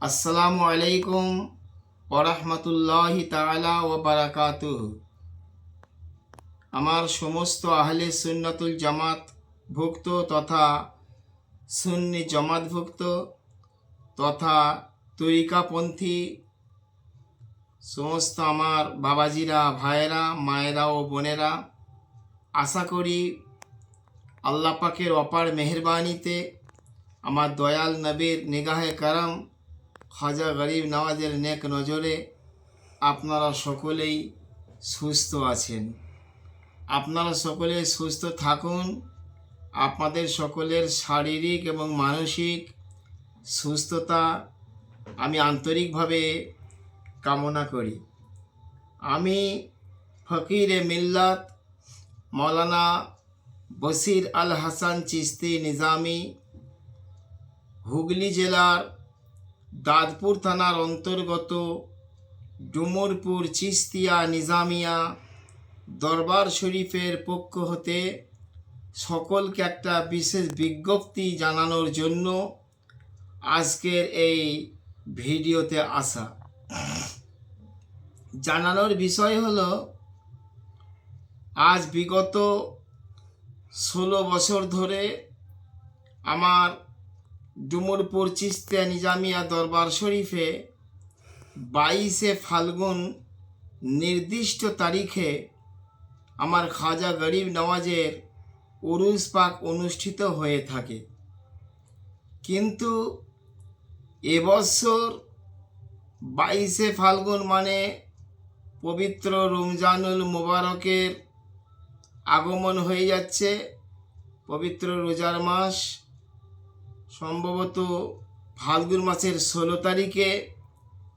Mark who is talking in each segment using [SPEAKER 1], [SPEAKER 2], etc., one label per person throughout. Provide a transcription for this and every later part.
[SPEAKER 1] আসসালামু আলাইকুম ওরহমতুল্লাহি তাআলা ও বারাকাতু আমার সমস্ত আহলে সুন্নাতুল জামাত ভুক্ত তথা সুন্নি জামাতভুক্ত তথা তরিকাপন্থী, সমস্ত আমার বাবাজিরা, ভাইয়েরা, মায়েরা ও বোনেরা, আশা করি আল্লাপাকের অপার মেহরবানিতে আমার দয়াল নবীর নিগাহে কারাম খাজা গরিব নওয়াজের নেক নজরে আপনারা সকলেই সুস্থ আছেন। আপনারা সকলে সুস্থ থাকুন। আপনাদের সকলের শারীরিক এবং মানসিক সুস্থতা আমি আন্তরিকভাবে কামনা করি। আমি ফকির এ মিল্লাত মৌলানা বসির আল হাসান চিস্তি নিজামি হুগলি জেলার দাদপুর থানার অন্তর্গত ডুমুরপুর চিস্তিয়া নিজামিয়া দরবার শরীফের পক্ষ হতে সকলকে একটা বিশেষ বিজ্ঞপ্তি জানানোর জন্য আজকের এই ভিডিওতে আসা। জানানোর বিষয় হলো, আজ বিগত ষোলো বছর ধরে আমার ডুমুরপুর চিস্তিয়া নিজামিয়া দরবার শরীফে বাইশে ফাল্গুন নির্দিষ্ট তারিখে আমার খাজা গরিব নওয়াজের উরুস পাক অনুষ্ঠিত হয়ে থাকে। কিন্তু এবছর বাইশে ফাল্গুন মানে পবিত্র রমজানুল মুবারকের আগমন হয়ে যাচ্ছে। পবিত্র রোজার মাস সম্ভবত ফাল্গুন মাসের ষোলো তারিখে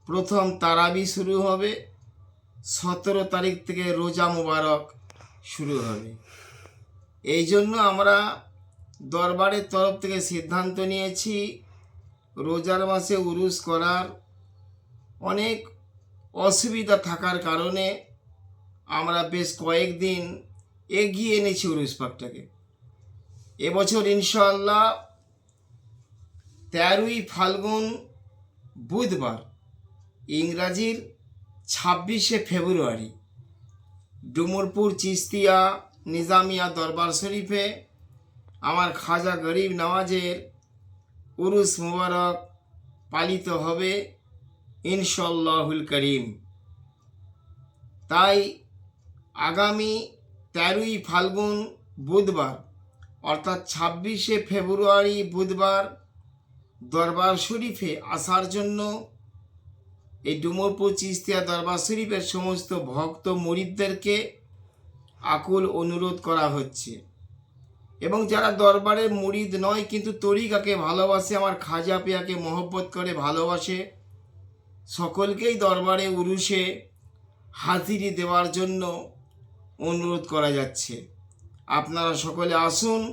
[SPEAKER 1] প্রথম তারাবি শুরু হবে। সতেরো তারিখ থেকে রোজা মুবারক শুরু হবে। এই জন্য আমরা দরবারের তরফ থেকে সিদ্ধান্ত নিয়েছি রোজার মাসে উরুস করার অনেক অসুবিধা থাকার কারণে আমরা বেশ কয়েকদিন এগিয়ে এনেছি উরুস পাকটাকে। এবছর ইনশাল্লাহ তেরোই ফাল্গুন বুধবার, ইংরাজির ছাব্বিশে ফেব্রুয়ারি, ডুমুরপুর, চিস্তিয়া, নিজামিয়া দরবার শরীফে আমার খাজা গরিব নওয়াজের উরুস মুবারক পালিত হবে ইনশাল্লাহুল করিম। তাই আগামী তেরোই ফাল্গুন বুধবার, অর্থাৎ ছাব্বিশে ফেব্রুয়ারি বুধবার দরবার শরীফে আসার জন্য এই ডুমরপুর চিস্তিয়া দরবার শরীফের সমস্ত ভক্ত মরিদদেরকে আকুল অনুরোধ করা হচ্ছে। এবং যারা দরবারের মুরিদ নয়, কিন্তু তরিকাকে ভালোবাসে, আমার খাজা পেয়াকে মহব্বত করে ভালোবাসে, সকলকেই দরবারে উরুষে হাজিরি দেওয়ার জন্য অনুরোধ করা যাচ্ছে। আপনারা সকলে আসুন,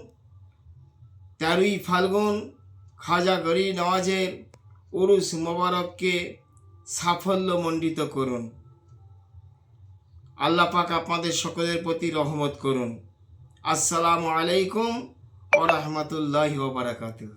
[SPEAKER 1] তেরোই ফাল্গুন খাজা গরি নওয়াজের উরুস মোবারককে সাফল্য মণ্ডিত করুন। আল্লাহ পাক আপনাদের সকলের প্রতি রহমত করুন। আসসালামু আলাইকুম ওরহমতুল্লাহি ওবরাকাতুহ